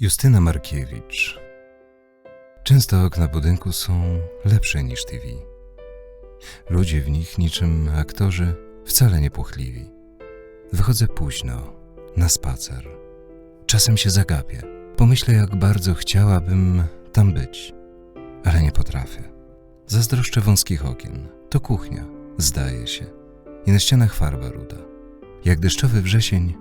Justyna Markiewicz. Często okna budynku są lepsze niż TV. Ludzie w nich, niczym aktorzy, wcale nie płochliwi. Wychodzę późno, na spacer. Czasem się zagapię. Pomyślę, jak bardzo chciałabym tam być, ale nie potrafię. Zazdroszczę wąskich okien. To kuchnia, zdaje się. I na ścianach farba ruda. Jak deszczowy wrzesień,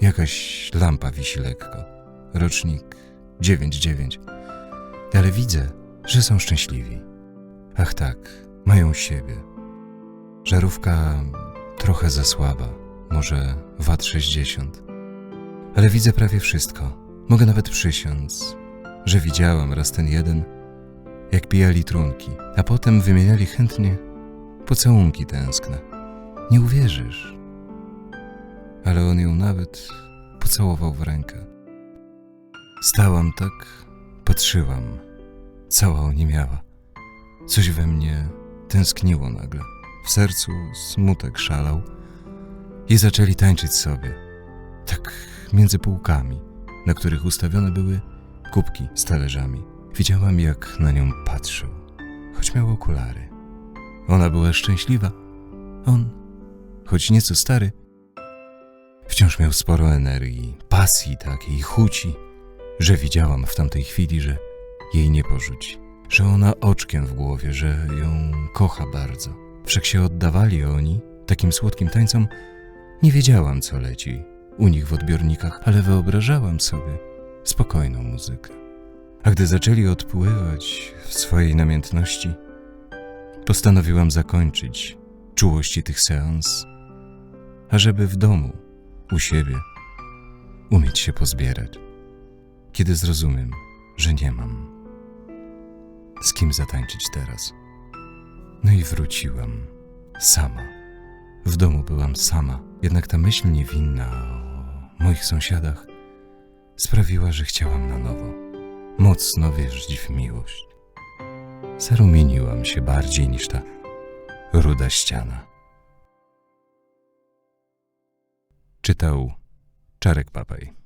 jakaś lampa wisi lekko. Rocznik 9-9. Ale widzę, że są szczęśliwi. Ach tak, mają siebie. Żarówka trochę za słaba, może Wat 60. Ale widzę prawie wszystko. Mogę nawet przysiąc, że widziałam raz ten jeden, jak pijali trunki, a potem wymieniali chętnie pocałunki tęskne. Nie uwierzysz. Ale on ją nawet pocałował w rękę. Stałam tak, patrzyłam. Cała oniemiała. Coś we mnie tęskniło nagle. W sercu smutek szalał. I zaczęli tańczyć sobie. Tak między półkami, na których ustawione były kubki z talerzami. Widziałam, jak na nią patrzył, choć miał okulary. Ona była szczęśliwa. On, choć nieco stary, wciąż miał sporo energii, pasji takiej, chuci, że widziałam w tamtej chwili, że jej nie porzuci, że ona oczkiem w głowie, że ją kocha bardzo. Wszak się oddawali oni takim słodkim tańcom. Nie wiedziałam, co leci u nich w odbiornikach, ale wyobrażałam sobie spokojną muzykę. A gdy zaczęli odpływać w swojej namiętności, postanowiłam zakończyć czułości tych seans, ażeby w domu, u siebie, umieć się pozbierać kiedy zrozumiem, że nie mam z kim zatańczyć teraz. No i wróciłam sama. W domu byłam sama, jednak ta myśl niewinna o moich sąsiadach sprawiła, że chciałam na nowo, mocno wierzyć w miłość. Zarumieniłam się bardziej niż ta ruda ściana. Czytał Czarek Papaj.